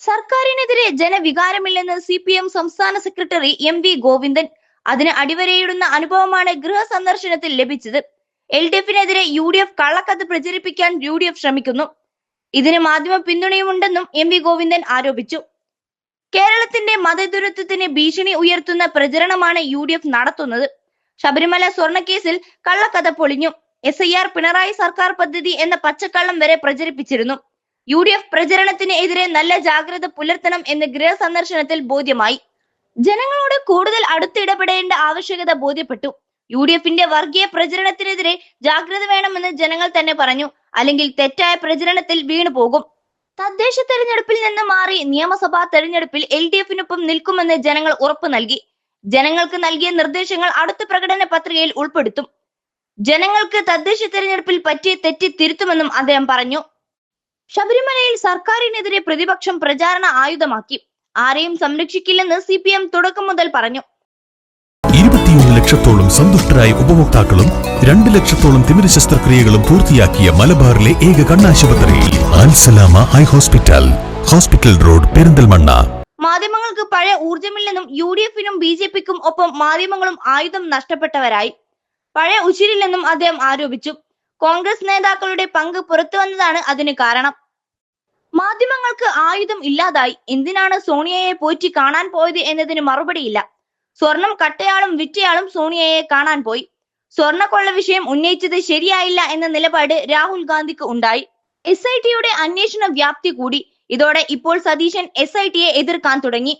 സർക്കാരിനെതിരെ ജനവികാരമില്ലെന്ന് C P M സംസ്ഥാന സെക്രട്ടറി എം വി ഗോവിന്ദൻ. അതിന് അടിവരയിടുന്ന അനുഭവമാണ് ഗൃഹ സന്ദർശനത്തിൽ ലഭിച്ചത്. എൽ ഡി എഫിനെതിരെ യു ഡി എഫ് കള്ളക്കത്ത് പ്രചരിപ്പിക്കാൻ യു ഡി എഫ് ശ്രമിക്കുന്നു. ഇതിന് മാധ്യമ പിന്തുണയുമുണ്ടെന്നും എം വി ഗോവിന്ദൻ ആരോപിച്ചു. കേരളത്തിന്റെ മതദുരത്വത്തിന് ഭീഷണി ഉയർത്തുന്ന പ്രചരണമാണ് യു ഡി എഫ് നടത്തുന്നത്. ശബരിമല സ്വർണക്കേസിൽ കള്ളക്കഥ പൊളിഞ്ഞു. എസ് ഐ ആർ പിണറായി സർക്കാർ പദ്ധതി എന്ന പച്ചക്കള്ളം വരെ പ്രചരിപ്പിച്ചിരുന്നു. യു ഡി എഫ് പ്രചരണത്തിന് എതിരെ നല്ല ജാഗ്രത പുലർത്തണം എന്ന് ഗൃഹ സന്ദർശനത്തിൽ ബോധ്യമായി. ജനങ്ങളോട് കൂടുതൽ അടുത്തിടപെടേണ്ട ആവശ്യകത ബോധ്യപ്പെട്ടു. യു ഡി എഫിന്റെ വർഗീയ പ്രചരണത്തിനെതിരെ ജാഗ്രത വേണമെന്ന് ജനങ്ങൾ തന്നെ പറഞ്ഞു. അല്ലെങ്കിൽ തെറ്റായ പ്രചരണത്തിൽ വീണു പോകും. തദ്ദേശ തെരഞ്ഞെടുപ്പിൽ നിന്ന് മാറി നിയമസഭാ തെരഞ്ഞെടുപ്പിൽ എൽ ഡി എഫിനൊപ്പം നിൽക്കുമെന്ന് ജനങ്ങൾ ഉറപ്പു നൽകി. ജനങ്ങൾക്ക് നൽകിയ നിർദ്ദേശങ്ങൾ അടുത്ത പ്രകടന പത്രികയിൽ ഉൾപ്പെടുത്തും. ജനങ്ങൾക്ക് തദ്ദേശ തെരഞ്ഞെടുപ്പിൽ പറ്റിയ തെറ്റി തിരുത്തുമെന്നും അദ്ദേഹം പറഞ്ഞു. ശബരിമലയിൽ സർക്കാരിനെതിരെ പ്രതിപക്ഷം പ്രചാരണ ആയുധമാക്കി. ആരെയും സംരക്ഷിക്കില്ലെന്ന് സി പി എം തുടക്കം മുതൽ പറഞ്ഞു. ഇരുപത്തിയൊന്ന് ലക്ഷത്തോളം സന്തുഷ്ടരായ ഉപഭോക്താക്കളും രണ്ട് ലക്ഷത്തോളം തിമിര ശസ്ത്രക്രിയകളും പൂർത്തിയാക്കിയ മലബാറിലെ ഏക കണ്ണാശുപത്രി Alsalama high hospital hospital road Perinthalmanna. മാധ്യമങ്ങൾക്ക് പഴയ ഊർജമില്ലെന്നും യു ഡി എഫിനും ബി ജെ പിക്കും ഒപ്പം മാധ്യമങ്ങളും ആയുധം നഷ്ടപ്പെട്ടവരായി. പഴയ ഉച്ചിരില്ലെന്നും അദ്ദേഹം ആരോപിച്ചു. കോൺഗ്രസ് നേതാക്കളുടെ പങ്ക് പുറത്തു വന്നതാണ് അതിന് കാരണം. മാധ്യമങ്ങൾക്ക് ആയുധം ഇല്ലാതായി. എന്തിനാണ് സോണിയയെ പോറ്റി കാണാൻ പോയത് എന്നതിന് മറുപടിയില്ല. സ്വർണം കട്ടയാളും വിറ്റയാളും സോണിയയെ കാണാൻ പോയി. സ്വർണക്കൊള്ള വിഷയം ഉന്നയിച്ചത് ശരിയായില്ല എന്ന നിലപാട് രാഹുൽ ഗാന്ധിക്ക് ഉണ്ടായി. എസ് ഐ ടിയുടെ അന്വേഷണ വ്യാപ്തി കൂടി. ഇതോടെ ഇപ്പോൾ സതീശൻ എസ് ഐ ടിയെ എതിർക്കാൻ തുടങ്ങി.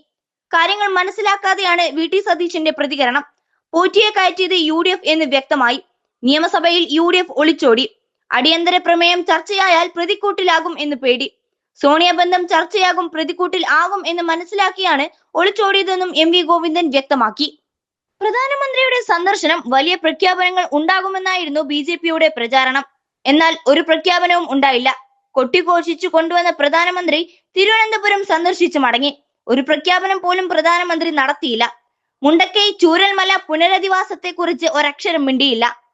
കാര്യങ്ങൾ മനസ്സിലാക്കാതെയാണ് വി ടി സതീശന്റെ പ്രതികരണം. പോറ്റിയെ കയറ്റിയത് യു ഡി എഫ് എന്ന് വ്യക്തമായി. നിയമസഭയിൽ യു ഡി എഫ് ഒളിച്ചോടി. അടിയന്തര പ്രമേയം ചർച്ചയായാൽ പ്രതിക്കൂട്ടിലാകും എന്ന് പേടി. സോണിയ ബന്ധം ചർച്ചയാകും പ്രതിക്കൂട്ടിൽ ആകും എന്ന് മനസ്സിലാക്കിയാണ് ഒളിച്ചോടിയതെന്നും എം വി ഗോവിന്ദൻ വ്യക്തമാക്കി. പ്രധാനമന്ത്രിയുടെ സന്ദർശനം വലിയ പ്രഖ്യാപനങ്ങൾ ഉണ്ടാകുമെന്നായിരുന്നു ബി ജെ പിയുടെ പ്രചാരണം. എന്നാൽ ഒരു പ്രഖ്യാപനവും ഉണ്ടായില്ല. കൊട്ടിഘോഷിച്ചു കൊണ്ടുവന്ന പ്രധാനമന്ത്രി തിരുവനന്തപുരം സന്ദർശിച്ചു മടങ്ങി. ഒരു പ്രഖ്യാപനം പോലും പ്രധാനമന്ത്രി നടത്തിയില്ല. മുണ്ടക്കൈ ചൂരൽമല പുനരധിവാസത്തെക്കുറിച്ച് ഒരക്ഷരം മിണ്ടിയില്ല.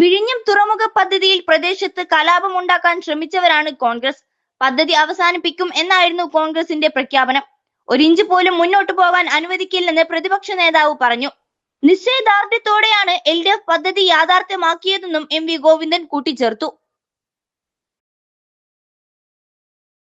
വിഴിഞ്ഞം തുറമുഖ പദ്ധതിയിൽ പ്രദേശത്ത് കലാപമുണ്ടാക്കാൻ ശ്രമിച്ചവരാണ് കോൺഗ്രസ്. പദ്ധതി അവസാനിപ്പിക്കും എന്നായിരുന്നു കോൺഗ്രസിന്റെ പ്രഖ്യാപനം. ഒരിഞ്ച് പോലും മുന്നോട്ട് പോകാൻ അനുവദിക്കില്ലെന്ന് പ്രതിപക്ഷ നേതാവ് പറഞ്ഞു. നിശ്ചയദാർഢ്യത്തോടെയാണ് എൽ ഡി എഫ് പദ്ധതി യാഥാർത്ഥ്യമാക്കിയതെന്നും എം വി ഗോവിന്ദൻ കൂട്ടിച്ചേർത്തു.